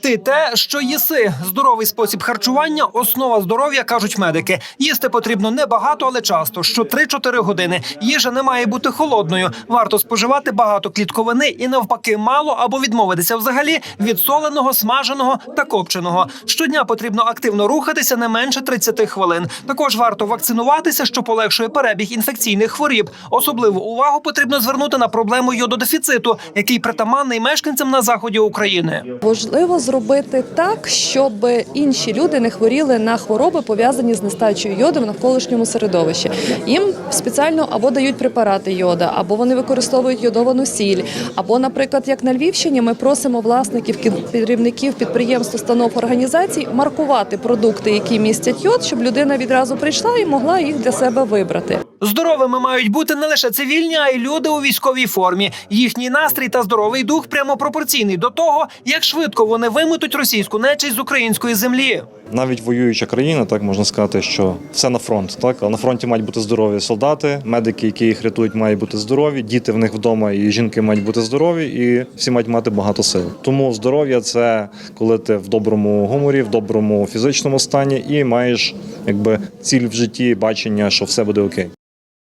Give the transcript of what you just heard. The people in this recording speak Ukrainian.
Ти те, що їси. Здоровий спосіб харчування основа здоров'я, кажуть медики. Їсти потрібно не багато, але часто. Що 3-4 години. Їжа не має бути холодною. Варто споживати багато клітковини і навпаки мало або відмовитися взагалі від соленого, смаженого та копченого. Щодня потрібно активно рухатися не менше 30 хвилин. Також варто вакцинуватися, що полегшує перебіг інфекційних хворіб. Особливу увагу потрібно звернути на проблему йододефіциту, який притаманний мешканцям на заході України. Важливо зробити так, щоб інші люди не хворіли на хвороби, пов'язані з нестачею йоду в навколишньому середовищі. Їм спеціально або дають препарати йода, або вони використовують йодовану сіль. Або, наприклад, як на Львівщині, ми просимо власників ків- керівників підприємств, установ організацій маркувати продукти, які містять йод, щоб людина відразу прийшла і могла їх для себе вибрати. Здоровими мають бути не лише цивільні, а й люди у військовій формі. Їхній настрій та здоровий дух прямо пропорційний до того, як швидко вони виметуть російську нечисть з української землі. Навіть воююча країна, так можна сказати, що все на фронт. Так, а на фронті мають бути здорові солдати, медики, які їх рятують, мають бути здорові. Діти в них вдома і жінки мають бути здорові, і всі мають мати багато сил. Тому здоров'я це коли ти в доброму гуморі, в доброму фізичному стані і маєш якби ціль в житті, бачення, що все буде окей.